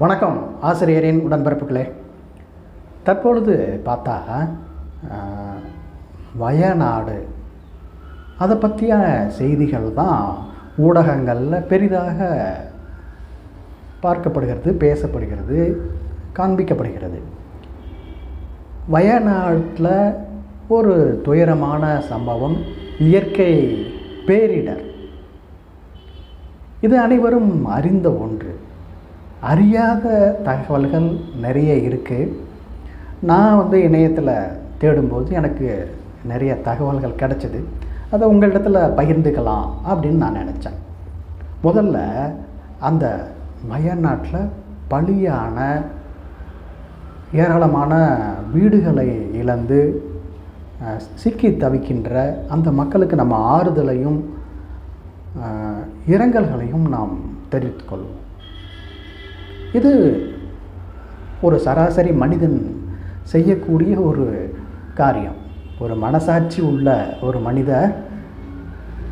வணக்கம் ஆசிரியரின் உடன்பிறப்புகளே. தற்பொழுது பார்த்தா வயநாடு. அதை பற்றியான செய்திகள் தான் ஊடகங்களில் பெரிதாக பார்க்கப்படுகிறது பேசப்படுகிறது காண்பிக்கப்படுகிறது. வயநாட்டில் ஒரு துயரமான சம்பவம் இயற்கை பேரிடர். இது அனைவரும் அறிந்த ஒன்று. அறியாத தகவல்கள் நிறைய இருக்குது நான் வந்து இணையத்தில் தேடும்போது எனக்கு நிறைய தகவல்கள் கிடைச்சிது. அதை உங்களிடத்தில் பகிர்ந்துக்கலாம் அப்படின்னு நான் நினச்சேன். முதல்ல அந்த வயநாட்டில் பலியான ஏராளமான வீடுகளை இழந்து சிக்கி தவிக்கின்ற அந்த மக்களுக்கு நம்ம ஆறுதலையும் இரங்கல்களையும் நாம் தெரிவித்துக்கொள்வோம் இது ஒரு சராசரி மனிதன் செய்யக்கூடிய ஒரு காரியம். ஒரு மனசாட்சி உள்ள ஒரு மனிதர்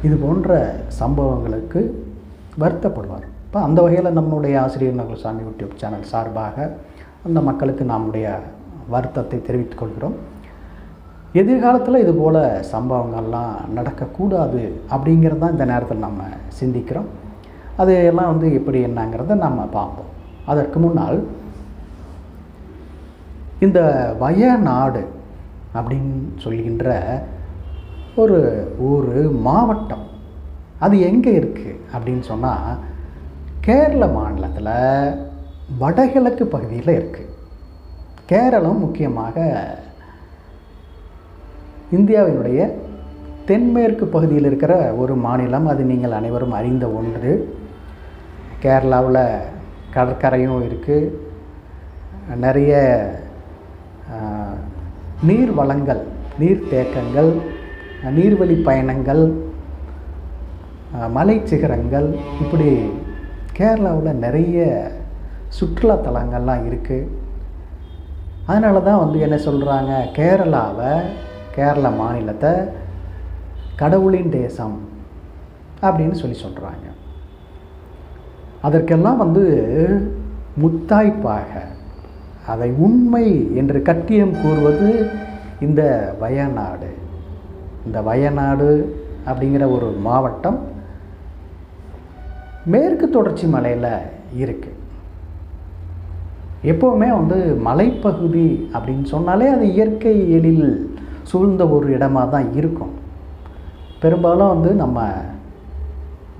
இது போன்ற சம்பவங்களுக்கு வருத்தப்படுவார். இப்போ அந்த வகையில் நம்முடைய ஆசிரியர் நகர் சாமி யூடியூப் சேனல் சார்பாக அந்த மக்களுக்கு நம்முடைய வருத்தத்தை தெரிவித்துக் கொள்கிறோம். எதிர்காலத்தில் இது போல் சம்பவங்கள்லாம் நடக்கக்கூடாது அப்படிங்கிறது தான் இந்த நேரத்தில் நம்ம சிந்திக்கிறோம். அது எல்லாம் வந்து எப்படி என்னங்கிறத நம்ம பார்ப்போம். அதற்கு முன்னால் இந்த வயநாடு அப்படின்னு சொல்கின்ற ஒரு ஒரு மாவட்டம். அது எங்கே இருக்குது அப்படின்னு சொன்னால் கேரள மாநிலத்தில் வடகிழக்கு பகுதியில் இருக்குது கேரளம் முக்கியமாக இந்தியாவினுடைய தென்மேற்கு பகுதியில் இருக்கிற ஒரு மாநிலம். அது நீங்கள் அனைவரும் அறிந்த ஒன்று. கேரளாவில் கடற்கரையும் இருக்குது நிறைய நீர் வளங்கள் நீர்த்தேக்கங்கள் நீர்வழி பயணங்கள் மலைச்சிகரங்கள் மலை சிகரங்கள் இப்படி கேரளாவில் நிறைய சுற்றுலா தலங்கள்லாம் இருக்குது அதனால தான் வந்து என்ன சொல்கிறாங்க கேரளாவை கேரள மாநிலத்தை கடவுளின் தேசம் அப்படின்னு சொல்லி சொல்கிறாங்க அதற்கெல்லாம் வந்து முத்தாய்ப்பாக அதை உண்மை என்று கட்டியம் கூறுவது இந்த வயநாடு. இந்த வயநாடு அப்படிங்கிற ஒரு மாவட்டம் மேற்கு தொடர்ச்சி மலையில் இருக்குது எப்போவுமே வந்து மலைப்பகுதி அப்படின்னு சொன்னாலே அது இயற்கை எழில் சூழ்ந்த ஒரு இடமாக தான் இருக்கும். பெரும்பாலும் வந்து நம்ம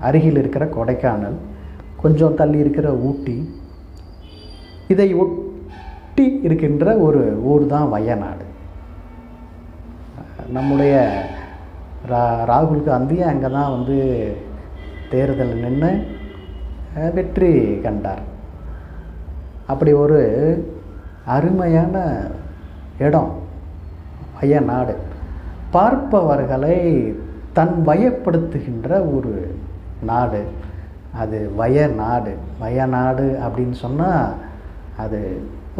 அருகில் இருக்கிற கொடைக்கானல் கொஞ்சம் தள்ளி இருக்கிற ஊட்டி இதை ஒட்டி இருக்கின்ற ஒரு ஊர் தான் வயநாடு. நம்முடைய ரா ராகுல் காந்தி அங்கே தான் வந்து தேர்தல் நின்று வெற்றி கண்டார். அப்படி ஒரு அருமையான இடம் வயநாடு. பார்ப்பவர்களை தன் வயப்படுத்துகின்ற ஒரு நாடு. அது வயநாடு. வயநாடு அப்படின்னு சொன்னால் அது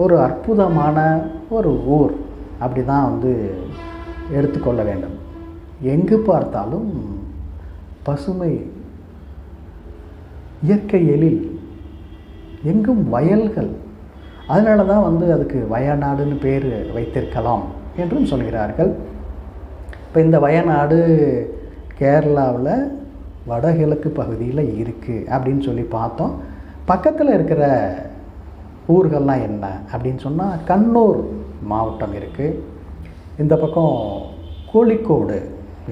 ஒரு அற்புதமான ஒரு ஊர். அப்படி தான் வந்து எடுத்துக்கொள்ள வேண்டும். எங்கு பார்த்தாலும் பசுமை இயற்கை எழில் எங்கும் வயல்கள். அதனால தான் வந்து அதுக்கு வயநாடுன்னு பேர் வைத்திருக்கலாம் என்றும் சொல்கிறார்கள். இப்போ இந்த வயநாடு கேரளாவில் வடகிழக்கு பகுதியில் இருக்குது அப்படின்னு சொல்லி பார்த்தோம். பக்கத்தில் இருக்கிற ஊர்கள்லாம் என்ன அப்படின்னு சொன்னால் கண்ணூர் மாவட்டம் இருக்குது இந்த பக்கம் கோழிக்கோடு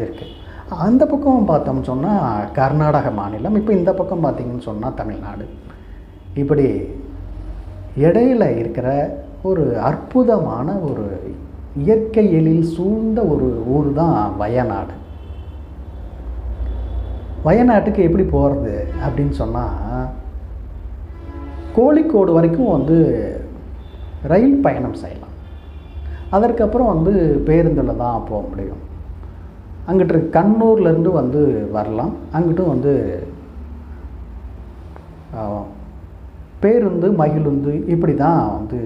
இருக்குது அந்த பக்கம் பார்த்தோம்னு சொன்னால் கர்நாடக மாநிலம். இப்போ இந்த பக்கம் பார்த்திங்கன்னு சொன்னால் தமிழ்நாடு. இப்படி இடையில இருக்கிற ஒரு அற்புதமான ஒரு இயற்கை எழில் சூழ்ந்த ஒரு ஊர் தான் வயநாடு. வயநாட்டுக்கு எப்படி போகிறது அப்படின்னு சொன்னால் கோழிக்கோடு வரைக்கும் வந்து ரயில் பயணம் செய்யலாம். அதற்கப்புறம் வந்து பேருந்தில் தான் போக முடியும். அங்கிட்டு கண்ணூர்லேருந்து வந்து வரலாம். அங்கிட்டும் வந்து பேருந்து மகிழுந்து இப்படி தான் வந்து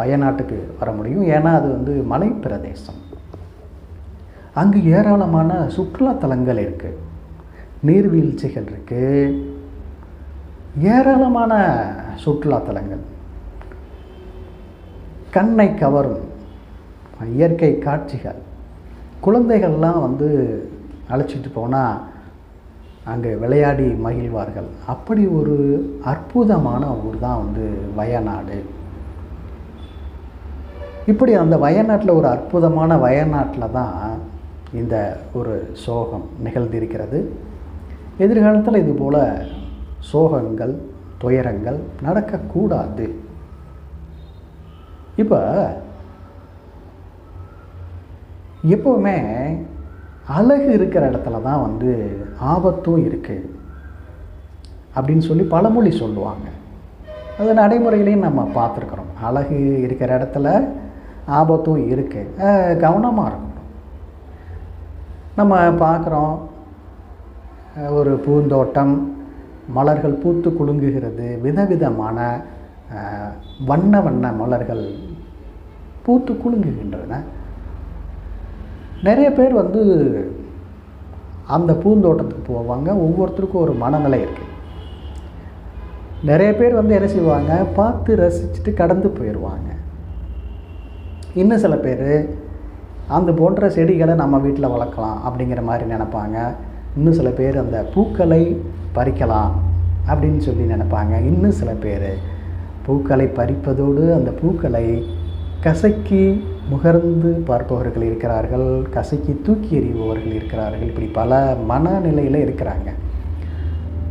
வயநாட்டுக்கு வர முடியும். ஏன்னா அது வந்து மலை பிரதேசம் அங்கு ஏராளமான சுற்றுலாத்தலங்கள் இருக்குது நீர்வீழ்ச்சிகள் இருக்குது ஏராளமான சுற்றுலாத்தலங்கள் கண்ணை கவரும் இயற்கை காட்சிகள். குழந்தைகள்லாம் வந்து அழைச்சிட்டு போனால் அங்கே விளையாடி மகிழ்வார்கள். அப்படி ஒரு அற்புதமான ஊர் தான் வந்து வயநாடு. இப்படி அந்த வயநாட்டில் ஒரு அற்புதமான வயநாட்டில் தான் இந்த ஒரு சோகம் நிகழ்ந்திருக்கிறது. எதிர்காலத்தில் இது போல் சோகங்கள் துயரங்கள் நடக்கக்கூடாது. இப்போ எப்போவுமே அழகு இருக்கிற இடத்துல தான் வந்து ஆபத்தும் இருக்குது அப்படின்னு சொல்லி பழமொழி சொல்லுவாங்க. அது நடைமுறையிலையும் நம்ம பார்த்துருக்குறோம். அழகு இருக்கிற இடத்துல ஆபத்தும் இருக்குது கவனமாக இருக்கணும். நம்ம பார்க்குறோம் ஒரு பூந்தோட்டம் மலர்கள் பூத்து குலுங்குகிறது விதவிதமான வண்ண வண்ண மலர்கள் பூத்து குலுங்குகின்றன. நிறைய பேர் வந்து அந்த பூந்தோட்டத்துக்கு போவாங்க ஒவ்வொருத்தருக்கும் ஒரு மனநிலை இருக்குது நிறைய பேர் வந்து என்ன செய்வாங்க பார்த்து ரசிச்சுட்டு கடந்து போயிடுவாங்க இன்னும் சில பேர் அந்த போன்ற செடிகளை நம்ம வீட்டில் வளர்க்கலாம் அப்படிங்கிற மாதிரி நினைப்பாங்க. இன்னும் சில பேர் அந்த பூக்களை பறிக்கலாம் அப்படின்னு சொல்லி நினைப்பாங்க. இன்னும் சில பேர் பூக்களை பறிப்பதோடு அந்த பூக்களை கசக்கி முகர்ந்து பார்ப்பவர்கள் இருக்கிறார்கள் கசக்கி தூக்கி எறிபவர்கள் இருக்கிறார்கள். இப்படி பல மனநிலையில் இருக்கிறாங்க.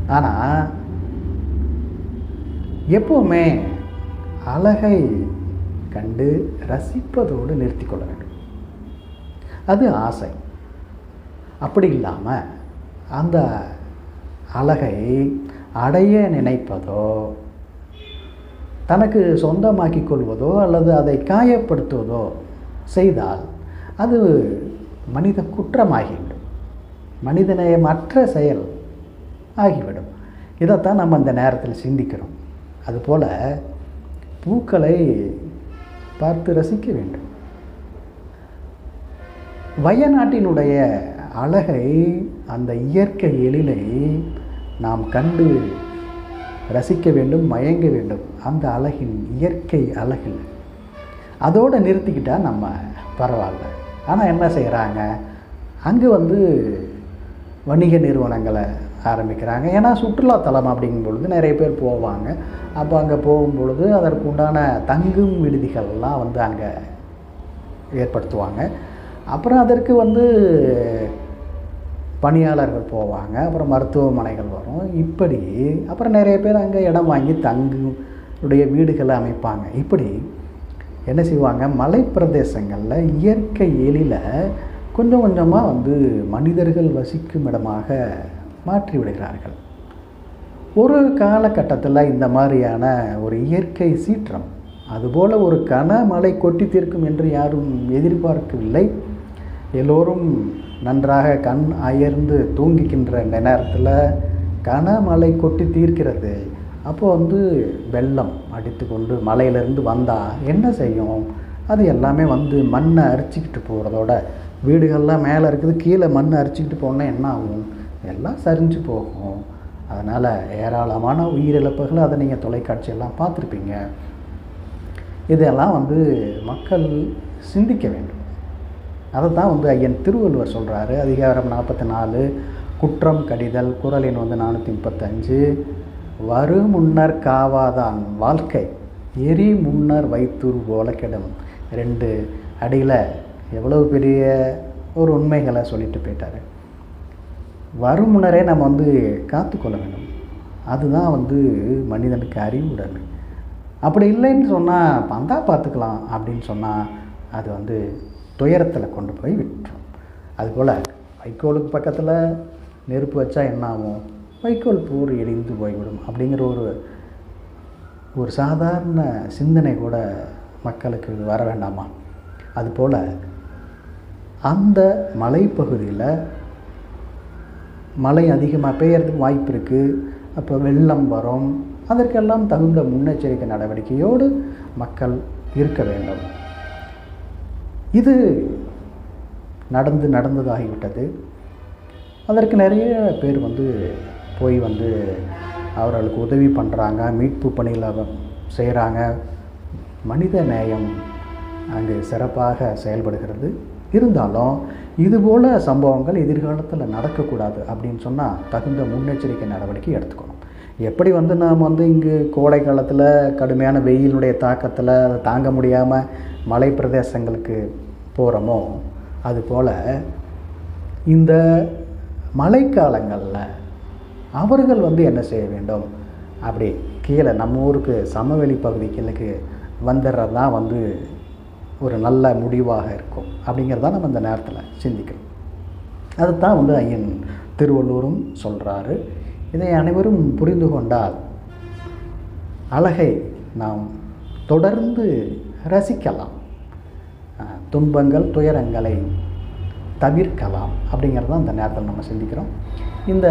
ஆனால் எப்போவுமே அழகை கண்டு ரசிப்பதோடு நிறுத்தி கொள்ள வேண்டும். அது ஆசை. அப்படி இல்லாமல் அந்த அழகை அடைய நினைப்பதோ தனக்கு சொந்தமாக்கி கொள்வதோ அல்லது அதை காயப்படுத்துவதோ செய்தால் அது மனித குற்றமாகிவிடும். மனிதநேயமற்ற செயல் ஆகிவிடும். இதைத்தான் நம்ம இந்த நேரத்தில் சிந்திக்கிறோம். அதுபோல் பூக்களை பார்த்து ரசிக்க வேண்டும். வயநாட்டினுடைய அழகை அந்த இயற்கை எழிலை நாம் கண்டு ரசிக்க வேண்டும் மயங்க வேண்டும். அந்த அழகின் இயற்கை அழகில். அதோடு நிறுத்திக்கிட்டால் நம்ம பரவாயில்ல. ஆனால் என்ன செய்கிறாங்க அங்கே வந்து வணிக நிறுவனங்களை ஆரம்பிக்கிறாங்க. ஏன்னா சுற்றுலாத்தலம் அப்படிங்கும் பொழுது நிறைய பேர் போவாங்க. அப்போ அங்கே போகும் பொழுது அதற்கு உண்டான தங்கும் விடுதிகள்லாம் வந்து அங்கே ஏற்படுத்துவாங்க. அப்புறம் அதற்கு வந்து பணியாளர்கள் போவாங்க அப்புறம் மருத்துவமனைகள் வரும். இப்படி அப்புறம் நிறைய பேர் அங்கே இடம் வாங்கி தங்குடைய உடைய வீடுகளை அமைப்பாங்க. இப்படி என்ன செய்வாங்க? மலை பிரதேசங்களில் இயற்கை எழில கொஞ்சம் கொஞ்சமாக வந்து மனிதர்கள் வசிக்கும் இடமாக மாற்றி விடுகிறார்கள் ஒரு காலகட்டத்தில் இந்த மாதிரியான ஒரு இயற்கை சீற்றம் அதுபோல் ஒரு கனமழை கொட்டி தீர்க்கும் என்று யாரும் எதிர்பார்க்கவில்லை. எல்லோரும் நன்றாக கண் அயர்ந்து தூங்கிக்கின்ற நேரத்தில் கனமழை கொட்டி தீர்க்கிறது. அப்போ வந்து வெள்ளம் அடித்து கொண்டு மலையிலேருந்து வந்தால் என்ன செய்யும்? அது எல்லாமே வந்து மண்ணை அரிச்சிக்கிட்டு போகிறதோட வீடுகள்லாம் மேலே இருக்குது கீழே மண் அரிச்சிக்கிட்டு போனால் என்ன ஆகும்? எல்லாம் சரிஞ்சு போகும். அதனால் ஏராளமான உயிரிழப்புகளை அதை நீங்கள் தொலைக்காட்சியெல்லாம் பார்த்துருப்பீங்க. இதெல்லாம் வந்து மக்கள் சிந்திக்க வேண்டும். அதை தான் வந்து ஐயன் திருவள்ளுவர் சொல்கிறாரு அதிகாரம் நாற்பத்தி நாலு குற்றம் கடிதல் குரலின் வந்து நானூற்றி முப்பத்தஞ்சு வரு முன்னர் காவாதான் வாழ்க்கை எரி முன்னர் வைத்தூர் போல கிடும். ரெண்டு அடியில் எவ்வளவு பெரிய ஒரு உண்மைகளை சொல்லிட்டு போயிட்டார். வரும் முன்னரே நம்ம வந்து காத்துக்கொள்ள வேண்டும். அதுதான் வந்து மனிதனுக்கு அறிவுடன் அப்படி இல்லைன்னு சொன்னால் பந்தா பார்த்துக்கலாம் அப்படின்னு சொன்னால் அது வந்து துயரத்தில் கொண்டு போய் விட்டுரும். அதுபோல் வைக்கோலுக்கு பக்கத்தில் நெருப்பு வச்சா என்ன ஆகும் வைக்கோல் பூர் எரிந்து போய்விடும் அப்படிங்கிற ஒரு ஒரு சாதாரண சிந்தனை கூட மக்களுக்கு வர வேண்டாமா? அதுபோல் அந்த மலைப்பகுதியில் மழை அதிகமாக பெய்யறதுக்கு வாய்ப்பு இருக்குது அப்போ வெள்ளம் வரும். அதற்கெல்லாம் தகுந்த முன்னெச்சரிக்கை நடவடிக்கையோடு மக்கள் இருக்க வேண்டும். இது நடந்து நடந்ததாகிவிட்டது. அதற்கு நிறைய பேர் வந்து போய் வந்து அவர்களுக்கு உதவி பண்ணுறாங்க மீட்பு பணியில் செய்கிறாங்க மனித நேயம் அங்கு சிறப்பாக செயல்படுகிறது. இருந்தாலும் இதுபோல் சம்பவங்கள் எதிர்காலத்தில் நடக்கக்கூடாது அப்படின்னு சொன்னால் தகுந்த முன்னெச்சரிக்கை நடவடிக்கை எடுத்துக்கணும். எப்படி வந்து நாம் வந்து இங்கு கோடை காலத்தில் கடுமையான வெயிலுடைய தாக்கத்தில் அதை தாங்க முடியாமல் மலை பிரதேசங்களுக்கு போகிறோமோ அதுபோல் இந்த மழைக்காலங்களில் அவர்கள் வந்து என்ன செய்ய வேண்டும்? அப்படி கீழே நம்ம ஊருக்கு சமவெளி பகுதிகளுக்கு வந்துடுறது தான் வந்து ஒரு நல்ல முடிவாக இருக்கும். அப்படிங்கிறத நம்ம இந்த நேரத்தில் சிந்திக்கணும். அதுதான் வந்து ஐயன் திருவள்ளூரும் சொல்கிறாரு இதை அனைவரும் புரிந்து கொண்டால் அழகை நாம் தொடர்ந்து ரசிக்கலாம். துன்பங்கள் துயரங்களை தவிர்க்கலாம் அப்படிங்கிறது தான் இந்த நேரத்தில் நம்ம சிந்திக்கிறோம். இந்த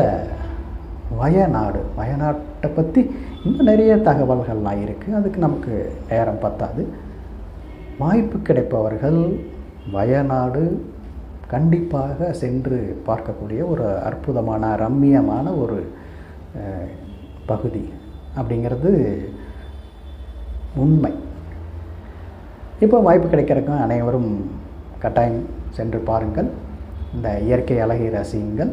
வயநாடு வயநாட்டை பற்றி இன்னும் நிறைய தகவல்கள்லாம் இருக்குது அதுக்கு நமக்கு நேரம் பத்தாது. வாய்ப்பு கிடைப்பவர்கள் வயநாடு கண்டிப்பாக சென்று பார்க்கக்கூடிய ஒரு அற்புதமான ரம்மியமான ஒரு பகுதி அப்படிங்கிறது உண்மை. இப்போ வாய்ப்பு கிடைக்கிறக்கும் அனைவரும் கட்டாயம் சென்று பாருங்கள். இந்த இயற்கை அழகை ரசியுங்கள்.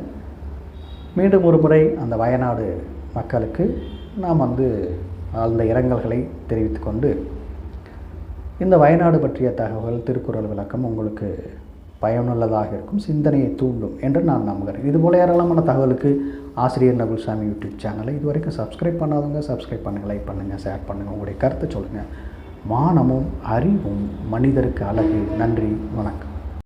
மீண்டும் ஒரு முறை அந்த வயநாடு மக்களுக்கு நாம் வந்து ஆழ்ந்த இரங்கல்களை தெரிவித்துக்கொண்டு இந்த வயநாடு பற்றிய தகவல் திருக்குறள் விளக்கம் உங்களுக்கு பயனுள்ளதாக இருக்கும். சிந்தனையை தூண்டும் என்று நான் நம்புகிறேன். இதுபோல் ஏராளமான தகவலுக்கு ஆசிரியர் நகுல்சாமி யூடியூப் சேனலை இதுவரைக்கும் சப்ஸ்கிரைப் பண்ணாதவங்க சப்ஸ்கிரைப் பண்ணுங்கள் லைக் பண்ணுங்கள் ஷேர் பண்ணுங்கள் உங்களுடைய கருத்தை சொல்லுங்கள் மானமும் அறிவும் மனிதருக்கு அழகு. நன்றி வணக்கம்.